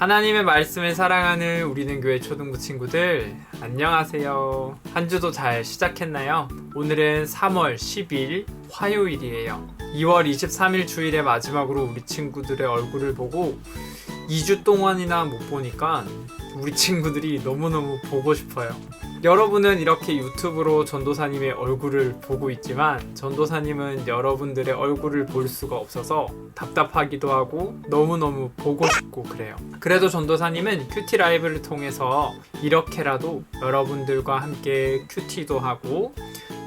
하나님의 말씀을 사랑하는 우리는 교회 초등부 친구들 안녕하세요. 한 주도 잘 시작했나요? 오늘은 3월 10일 화요일이에요. 2월 23일 주일의 마지막으로 우리 친구들의 얼굴을 보고 2주 동안이나 못 보니까 우리 친구들이 너무너무 보고 싶어요. 여러분은 이렇게 유튜브로 전도사님의 얼굴을 보고 있지만 전도사님은 여러분들의 얼굴을 볼 수가 없어서 답답하기도 하고 너무너무 보고 싶고 그래요. 그래도 전도사님은 큐티 라이브를 통해서 이렇게라도 여러분들과 함께 큐티도 하고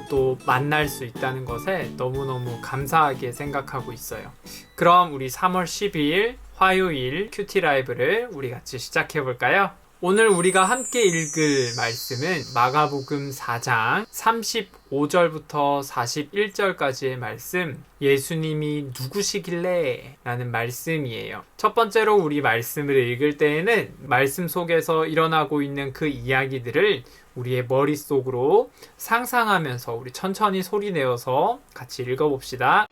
또 만날 수 있다는 것에 너무너무 감사하게 생각하고 있어요. 그럼 우리 3월 12일 화요일 큐티 라이브를 우리 같이 시작해 볼까요? 오늘 우리가 함께 읽을 말씀은 마가복음 4장 35절부터 41절까지의 말씀, 예수님이 누구시길래? 라는 말씀이에요. 첫 번째로 우리 말씀을 읽을 때에는 말씀 속에서 일어나고 있는 그 이야기들을 우리의 머릿속으로 상상하면서 우리 천천히 소리 내어서 같이 읽어봅시다.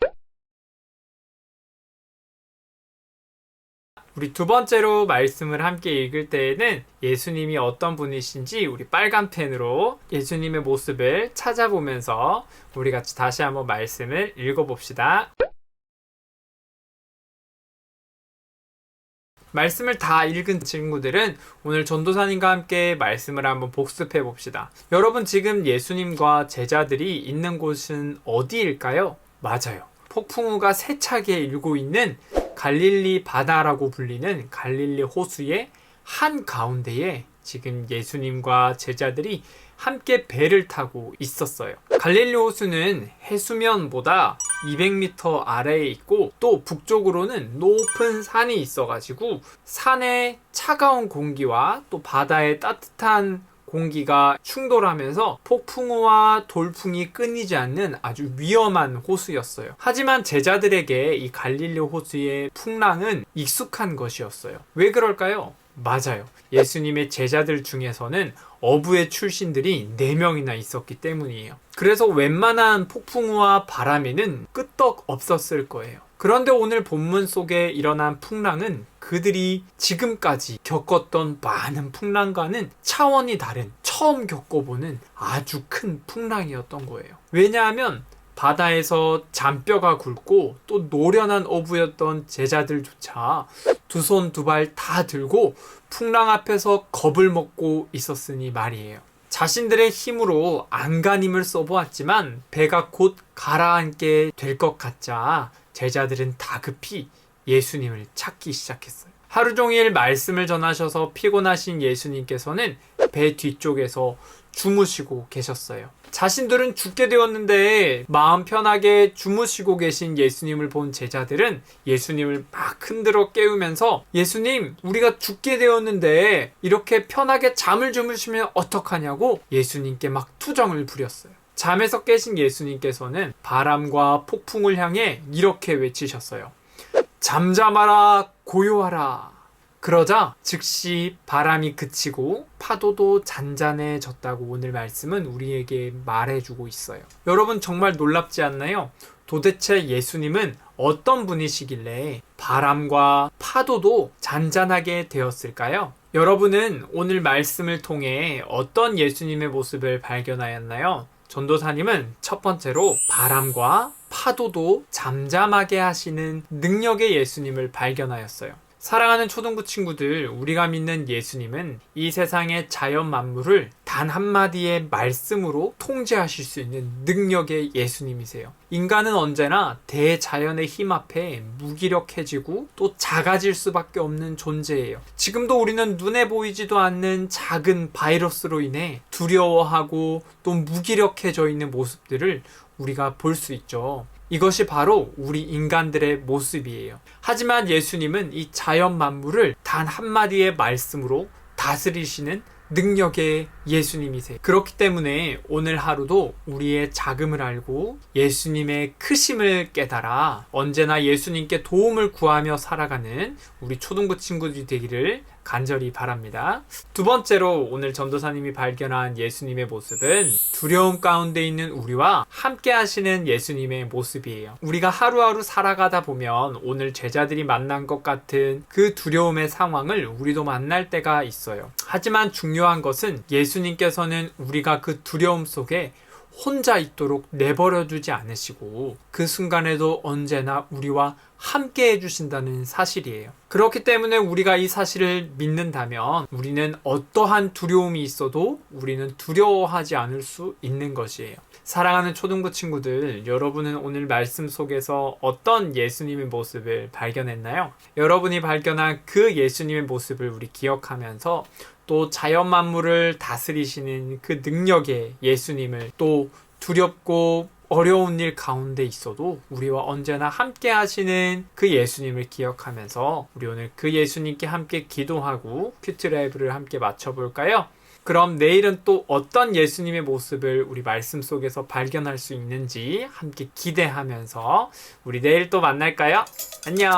우리 두 번째로 말씀을 함께 읽을 때에는 예수님이 어떤 분이신지 우리 빨간 펜으로 예수님의 모습을 찾아보면서 우리 같이 다시 한번 말씀을 읽어봅시다. 말씀을 다 읽은 친구들은 오늘 전도사님과 함께 말씀을 한번 복습해 봅시다. 여러분 지금 예수님과 제자들이 있는 곳은 어디일까요? 맞아요. 폭풍우가 세차게 일고 있는 갈릴리 바다라고 불리는 갈릴리 호수의 한 가운데에 지금 예수님과 제자들이 함께 배를 타고 있었어요. 갈릴리 호수는 해수면보다 200m 아래에 있고 또 북쪽으로는 높은 산이 있어가지고 산의 차가운 공기와 또 바다의 따뜻한 공기가 충돌하면서 폭풍우와 돌풍이 끊이지 않는 아주 위험한 호수였어요. 하지만 제자들에게 이 갈릴리 호수의 풍랑은 익숙한 것이었어요. 왜 그럴까요? 맞아요. 예수님의 제자들 중에서는 어부의 출신들이 4명이나 있었기 때문이에요. 그래서 웬만한 폭풍우와 바람에는 끄떡 없었을 거예요. 그런데 오늘 본문 속에 일어난 풍랑은 그들이 지금까지 겪었던 많은 풍랑과는 차원이 다른 처음 겪어보는 아주 큰 풍랑이었던 거예요. 왜냐하면 바다에서 잔뼈가 굵고 또 노련한 어부였던 제자들조차 두 손 두 발 다 들고 풍랑 앞에서 겁을 먹고 있었으니 말이에요. 자신들의 힘으로 안간힘을 써보았지만 배가 곧 가라앉게 될 것 같자 제자들은 다급히 예수님을 찾기 시작했어요. 하루 종일 말씀을 전하셔서 피곤하신 예수님께서는 배 뒤쪽에서 주무시고 계셨어요. 자신들은 죽게 되었는데 마음 편하게 주무시고 계신 예수님을 본 제자들은 예수님을 막 흔들어 깨우면서 예수님, 우리가 죽게 되었는데 이렇게 편하게 잠을 주무시면 어떡하냐고 예수님께 막 투정을 부렸어요. 잠에서 깨신 예수님께서는 바람과 폭풍을 향해 이렇게 외치셨어요. 잠잠하라, 고요하라. 그러자 즉시 바람이 그치고 파도도 잔잔해졌다고 오늘 말씀은 우리에게 말해주고 있어요. 여러분 정말 놀랍지 않나요? 도대체 예수님은 어떤 분이시길래 바람과 파도도 잔잔하게 되었을까요? 여러분은 오늘 말씀을 통해 어떤 예수님의 모습을 발견하였나요? 전도사님은 첫 번째로 바람과 파도도 잠잠하게 하시는 능력의 예수님을 발견하였어요. 사랑하는 초등부 친구들, 우리가 믿는 예수님은 이 세상의 자연 만물을 단 한마디의 말씀으로 통제하실 수 있는 능력의 예수님이세요. 인간은 언제나 대자연의 힘 앞에 무기력해지고 또 작아질 수밖에 없는 존재예요. 지금도 우리는 눈에 보이지도 않는 작은 바이러스로 인해 두려워하고 또 무기력해져 있는 모습들을 우리가 볼 수 있죠. 이것이 바로 우리 인간들의 모습이에요. 하지만 예수님은 이 자연 만물을 단 한마디의 말씀으로 다스리시는 능력의 예수님이세요. 그렇기 때문에 오늘 하루도 우리의 자금을 알고 예수님의 크심을 깨달아 언제나 예수님께 도움을 구하며 살아가는 우리 초등부 친구들이 되기를 간절히 바랍니다. 두 번째로 오늘 전도사님이 발견한 예수님의 모습은 두려움 가운데 있는 우리와 함께 하시는 예수님의 모습이에요. 우리가 하루하루 살아가다 보면 오늘 제자들이 만난 것 같은 그 두려움의 상황을 우리도 만날 때가 있어요. 하지만 중요한 것은 예수님께서는 우리가 그 두려움 속에 혼자 있도록 내버려 두지 않으시고 그 순간에도 언제나 우리와 함께 해주신다는 사실이에요. 그렇기 때문에 우리가 이 사실을 믿는다면 우리는 어떠한 두려움이 있어도 우리는 두려워하지 않을 수 있는 것이에요. 사랑하는 초등부 친구들, 여러분은 오늘 말씀 속에서 어떤 예수님의 모습을 발견했나요? 여러분이 발견한 그 예수님의 모습을 우리 기억하면서 또 자연 만물을 다스리시는 그 능력의 예수님을 또 두렵고 어려운 일 가운데 있어도 우리와 언제나 함께 하시는 그 예수님을 기억하면서 우리 오늘 그 예수님께 함께 기도하고 큐트 라이브를 함께 맞춰볼까요? 그럼 내일은 또 어떤 예수님의 모습을 우리 말씀 속에서 발견할 수 있는지 함께 기대하면서 우리 내일 또 만날까요? 안녕!